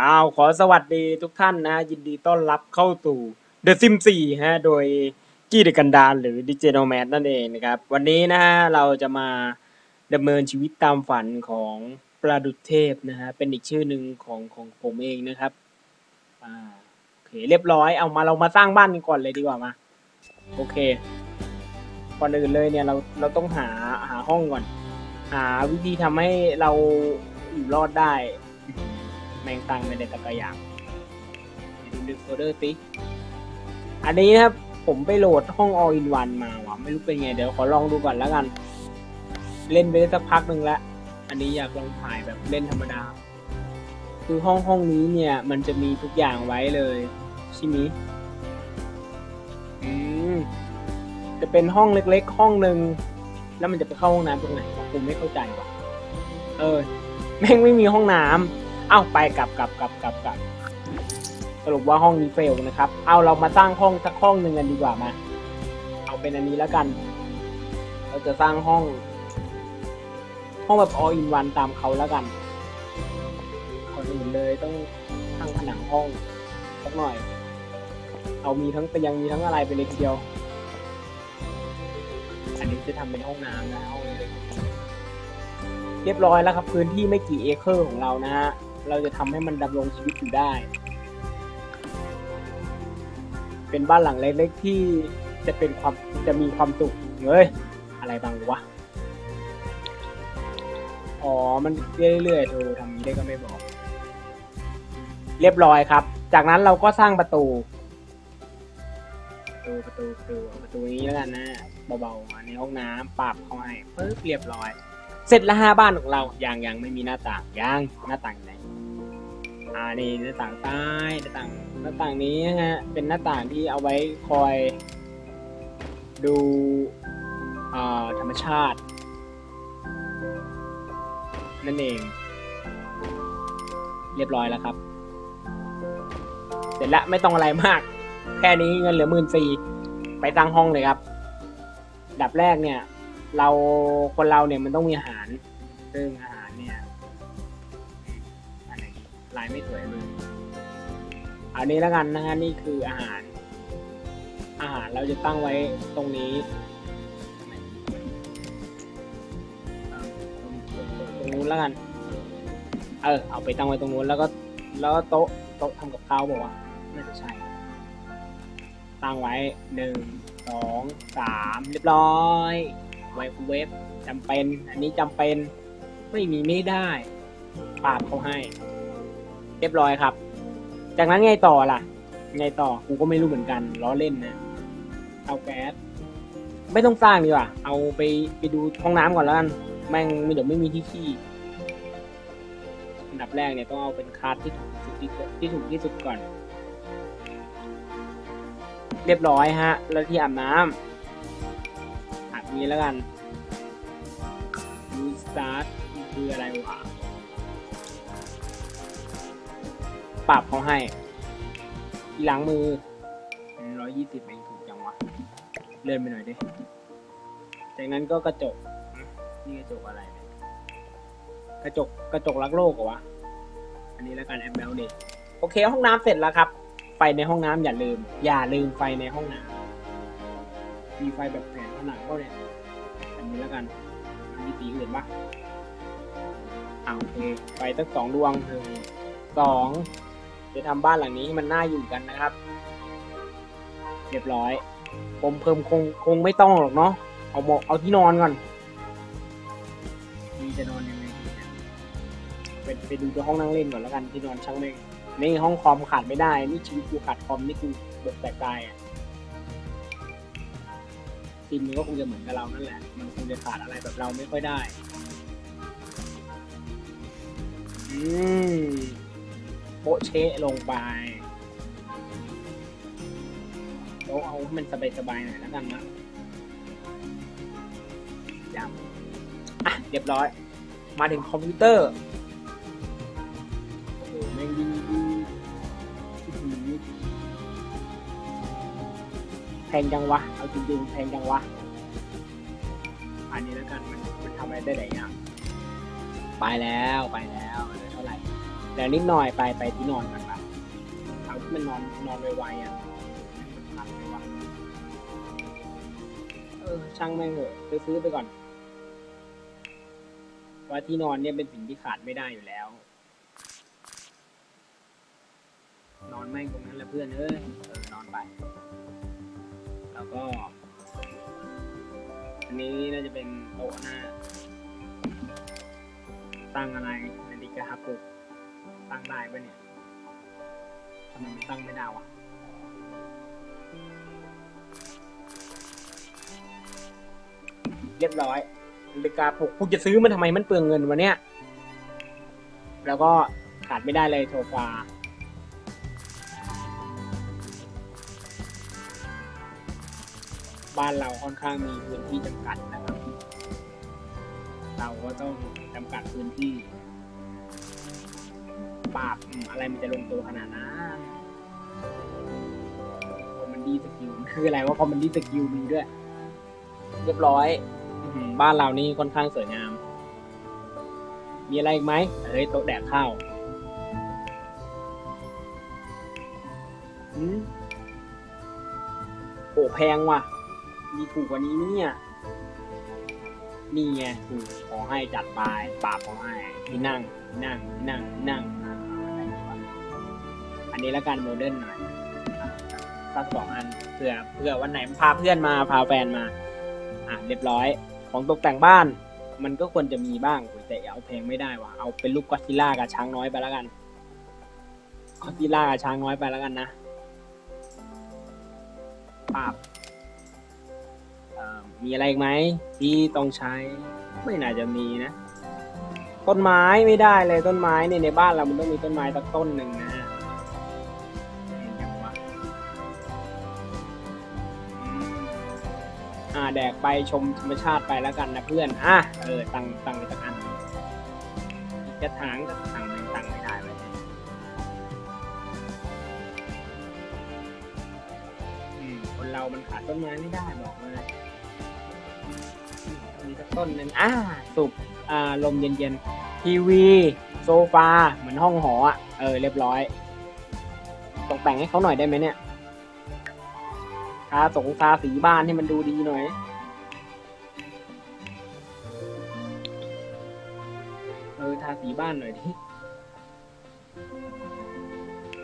อ้าวขอสวัสดีทุกท่านนะ ยินดีต้อนรับเข้าสู่ The Sim 4ฮะโดยกี้เดกันดาหรือดิเจโนแมนนั่นเองนะครับ วันนี้นะฮะเราจะมาดำเนินชีวิตตามฝันของปลาดุเทพนะฮะเป็นอีกชื่อหนึ่งของของผมเองนะครับอ่าโอเคเรียบร้อยเอามาเรามาสร้างบ้านกันก่อนเลยดีกว่ามาโอเคก่อนอื่นเลยเนี่ยเราเราต้องหาหาห้องก่อน หาวิธีทำให้เราอยู่รอดได้ แมงตังในในตะกะอย่างดูดึกโฟลเดอร์สิอันนี้นะครับผมไปโหลดห้อง all in one มาว่ะไม่รู้เป็นไงเดี๋ยวขอลองดูก่อนแล้วกัน เล่นไปได้สักพักหนึ่งแล้วอันนี้อยากลองถ่ายแบบเล่นธรรมดา คือห้องห้องนี้เนี่ย มันจะมีทุกอย่างไว้เลยใช่ไหมอืมจะเป็นห้องเล็กๆ ห้องหนึ่งแล้วมันจะไปเข้าห้องน้ำตรงไหนผมไม่เข้าใจว่ะ เออ แม่งไม่มีห้องน้ำ เอ้าไปกลับกลับกลับกลับกลับสรุปว่าห้องนี้เฟลนะครับ เอาเรามาสร้างห้องสักห้องหนึ่งกันดีกว่ามา เอาเป็นอันนี้แล้วกัน เราจะสร้างห้อง ห้องแบบ all in one ตามเขาแล้วกันก่อนอื่นเลยต้องทางผนังห้องสักหน่อย เอามีทั้งเป็นยังมีทั้งอะไรไปเลยทีเดียว อันนี้จะทำเป็นห้องน้ำนะห้องเล็กเรียบร้อยแล้วครับพื้นที่ไม่กี่เอเคอร์ของเรานะฮะ เราจะทำให้มันดำรงชีวิตอยู่ได้ เป็นบ้านหลังเล็กๆที่จะเป็นความจะมีความสุขเฮ้ยอะไรบางวะอ๋อมันเรื่อยๆเธอทำนี้ได้ก็ไม่บอก เรียบร้อยครับ จากนั้นเราก็สร้างประตู ประตูประตูประตูประตูนี้แล้วกันนะเบาๆอันห้องน้ำปรับเข้าให้ปึ๊บเรียบร้อย เสร็จแล้วฮะบ้านของเรายังยังไม่มีหน้าต่างยังหน้าต่างไหน อ่านี่หน้าต่างซ้ายหน้าต่างหน้าต่างนี้นะฮะเป็นหน้าต่างที่เอาไว้คอย ดูอ่าธรรมชาติ นั่นเอง เรียบร้อยแล้วครับ เสร็จแล้วไม่ต้องอะไรมาก แค่นี้เงินเหลือหมื่นสี่ไปตั้งห้องเลยครับ ดับแรกเนี่ย เราคนเราเนี่ยมันต้องมีอาหาร ซึ่งอาหารเนี่ย ลายไม่สวยเลยอันนี้แล้วกันนะฮะนี่คืออาหาร อาหารเราจะตั้งไว้ตรงนี้ ตรงนู้นแล้วกัน เออเอาไปตั้งไว้ตรงนู้นแล้วก็แล้วก็โต๊ะโต๊ะทำกับข้าวบอกว่าน่าจะใช่ตั้งไว้หนึ่งสองสามเรียบร้อยไมโครเวฟจำเป็น อันนี้จำเป็นไม่มีไม่ได้ ปาดเขาให้ เรียบร้อยครับ จากนั้นไงต่อล่ะ ไงต่อกูก็ไม่รู้เหมือนกันล้อเล่นนะ เอาแก๊สไม่ต้องสร้างดีกว่าเอาไปไปดูห้องน้ำก่อนแล้วกันแม่งไม่เดี๋ยวไม่มีที่ขี้อันดับแรกเนี่ยต้องเอาเป็นคาร์ดที่ถูกที่สุดที่ถูกที่สุดก่อน เรียบร้อยฮะ แล้วที่อาบน้ำอาบนี้แล้วกันดูสตาร์ทคืออะไรวะ ปรับเขาให้ที่ล้างมือร้อยยี่สิบเองถูกจังวะ เลื่อนไปหน่อยดิ จากนั้นก็กระจก นี่กระจกอะไร กระจก กระจกรักโลกเหรอวะ อันนี้แล้วกันแอมเบลเดโอเค ห้องน้ำเสร็จแล้วครับ ไฟในห้องน้ำอย่าลืม อย่าลืมไฟในห้องน้ำมีไฟแบบแผงผนังก็เนี่ย อันนี้แล้วกันมีสีอื่นปะอ่าโอเค ไฟตั้งสองดวงหนึ่งสอง จะทำบ้านหลังนี้ให้มันน่าอยู่กันนะครับ เรียบร้อย ผมเพิ่มคงคงไม่ต้องหรอกเนาะเอาหมอกเอาที่นอนก่อนนี่จะนอนยังไงดีเนี่ยไปไปดูตัวห้องนั่งเล่นก่อนแล้วกันที่นอนช่างเล่นนี่ห้องคอมขาดไม่ได้ นี่ชีวิตกูขาดคอมนี่กูแบบแตกตายอะทีมมันก็คงจะเหมือนกับเรานั่นแหละ มันคงจะขาดอะไรแบบเราไม่ค่อยได้ อืม โปะเชะลงไปโต๊ะเอาให้มันสบายๆหน่อยแล้วกันนะยำอะเรียบร้อย มาถึงคอมพิวเตอร์ โอ้โหแม่งยิ่งยิ่งอื้อหือแพงจังวะ เอาจริงๆแพงจังวะ อันนี้แล้วกัน มันมันทำอะไรได้หลายอย่างไปแล้วไปแล้วเท่าไหร่ แล้วนิดหน่อยไปไปที่นอนกันละเอาที่มันนอนนอนไวๆอะมันไวะเออช่างแม่งเหอะซื้อซื้อไปก่อน ว่าที่นอนเนี่ยเป็นสิ่งที่ขาดไม่ได้อยู่แล้ว นอนแม่งตรงนั้นแหละเพื่อนเอ้ยเออนอนไปแล้วก็ อันนี้น่าจะเป็นโต๊ะหน้า ตั้งอะไรนาฬิกาปลุก ตั้งได้ปะเนี่ยทำไมไมันตั้งไม่ได้วะเรียบร้อยนาฬิกาปลุกกูจะซื้อมันทำไมมันเปลืองเงินวะเนี่ย แล้วก็ขาดไม่ได้เลยโซฟาบ้านเราค่อนข้างมีพื้นที่จำกัดนะครับ เราก็ต้องจำกัดพื้นที่ ปราบอะไรมันจะลงตัวขนาดนั้นคอมมานดี้สกิลคืออะไรว่าคอมมานดี้สกิลมีด้วย เรียบร้อยบ้านเรานี่ค่อนข้างสวยงาม มีอะไรอีกไหมเฮ้ยโต๊ะแดกข้าวอืมโอ้แพงว่ะ มีถูกกว่านี้เนี่ย นี่ไงถูกขอให้จัดไปปราบขอให้ที่นั่ง นั่ง นั่ง นั่ง อันนี้ละกันโมเดิร์นหน่อยสักสองอันเผื่อเผื่อวันไหนพาเพื่อนมาพาแฟนมา อะเรียบร้อย ของตกแต่งบ้าน มันก็ควรจะมีบ้างแต่เอาแพงไม่ได้ว่ะเอาเป็นรูปก็อซิล่ากับช้างน้อยไปแล้วกันก็อซิล่ากับช้างน้อยไปแล้วกันนะปาบมีอะไรอีกไหมที่ต้องใช้ไม่น่าจะมีนะ ต้นไม้ไม่ได้เลยต้นไม้เนี่ยในบ้านเรามันต้องมีต้นไม้สักต้นหนึ่งนะ แดกไปชมธรรมชาติไปแล้วกันนะเพื่อนอะเออตังตังไว้สักอันกระถางกระถางมันตั้งไม่ได้เลยอืมคนเรามันขาดต้นไม้ไม่ได้บอกเลยมีสักต้นหนึ่งอ่าสุบอ่าลมเย็นๆทีวี โซฟาเหมือนห้องหออะเออเรียบร้อยตกแต่งให้เขาหน่อยได้ไหมเนี่ยาสงทาสีบ้านให้มันดูดีหน่อย เออทาสีบ้านหน่อยดิ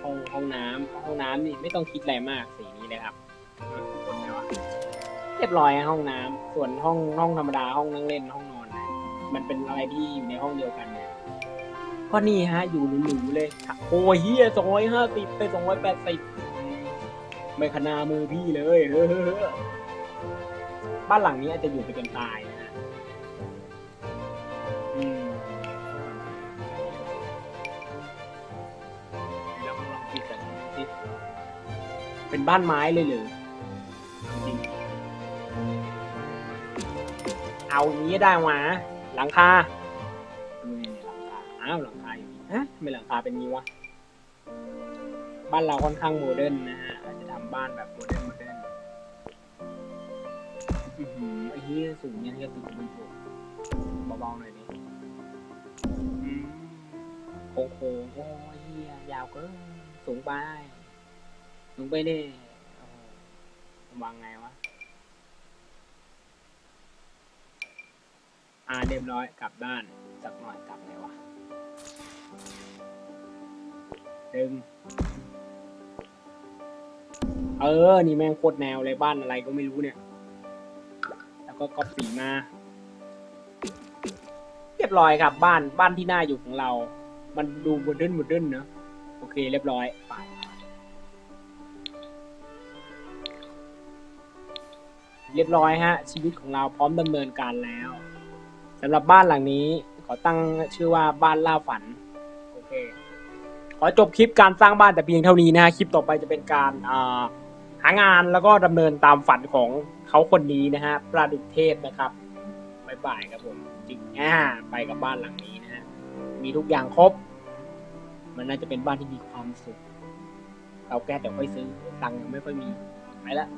ห้องห้องน้ำห้องน้ำนี่ไม่ต้องคิดอะไรมากสีนี้เลยครับอะกดไงวะเรียบร้อยห้องน้ำส่วนห้องห้องธรรมดาห้องนั่งเล่นห้องนอนนะมันเป็นอะไรที่อยู่ในห้องเดียวกันเนี่ยก็นี่ฮะ อยู่หรูๆเลยโอ้ยเฮียสองร้อยห้าสิบไปสองร้อยแปดสิบ ไม่ขนามือพี่เลยเฮ้อบ้านหลังนี้อาจจะอยู่ไปจนตายนะฮะอืมแล้วลองคิดกันสิเป็นบ้านไม้เลยหรือจริงเอาอย่างนี้ได้หวะหลังคานี่หลังคาอ้าวหลังคาอยู่นี่ฮะทำไมหลังคาเป็นงี้วะ บ้านเราค่อนข้างโมเดิร์นนะฮะอาจจะ บ้านแบบโมเดิร์นโมเดิร์นอือหือไอ้เหี้ยสูงยังไงสูงมันสูงเบาๆหน่อยดิอืมโค้งๆโอ้ยเหี้ยยาวเกินสูงไปสูงไปเนี่ยวางไงวะ อ่าเรียบร้อยกลับบ้านสักหน่อยกลับไหนวะดึง เออ นี่แม่งโคตรแนวเลยบ้านอะไรก็ไม่รู้เนี่ย แล้วก็ก๊อปสีมา เรียบร้อยครับ บ้านบ้านที่น่าอยู่ของเรา มันดูโมเดิร์นโมเดิร์นเนอะโอเค เรียบร้อยไปเรียบร้อยฮะ ชีวิตของเราพร้อมดำเนินการแล้วสำหรับบ้านหลังนี้ ขอตั้งชื่อว่าบ้านล่าฝัน โอเค ขอจบคลิปการสร้างบ้านแต่เพียงเท่านี้นะฮะ คลิปต่อไปจะเป็นการอ่า หางานแล้วก็ดำเนินตามฝันของเขาคนนี้นะฮะประดุกเทพนะครับบายบายครับผมจริงอ่าไปกับบ้านหลังนี้นะฮะมีทุกอย่างครบ มันน่าจะเป็นบ้านที่มีความสุขเราแก้แต่ค่อยซื้อตังค์ยังไม่ค่อยมีไปละ